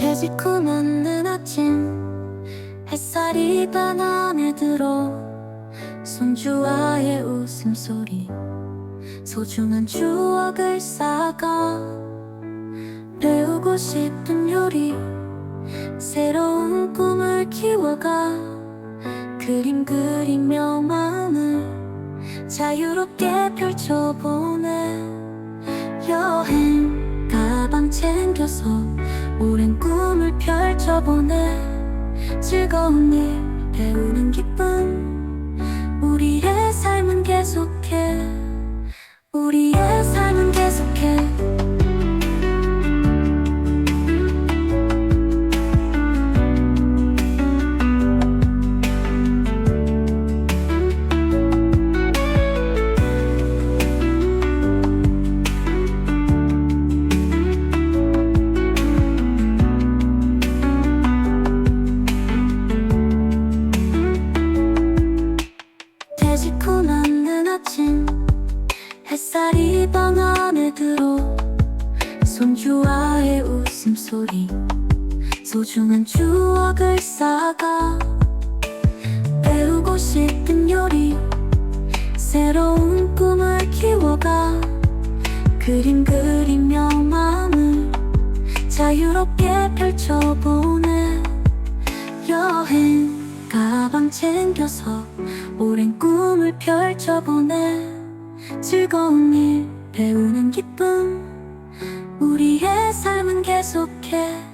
되짚고 맞는 아침 햇살이 반 안에 들어 손주와의 웃음소리 소중한 추억을 쌓아가 배우고 싶은 요리 새로운 꿈을 키워가 그림 그리며 마음을 자유롭게 펼쳐보네 여행 가방 챙겨서 오랜 꿈을 펼쳐보네. 즐거운 일 배우 되짚고 맞는 아침 햇살이 방 안에 들어 손주와의 웃음소리 소중한 추억을 쌓아가 배우고 싶은 요리 새로운 꿈을 키워가 그림 그리며 마음을 자유롭게 펼쳐보네 여행 가방 챙겨서 꿈을 펼쳐보네 즐거운 일 배우는 기쁨. 우리의 삶은 계속해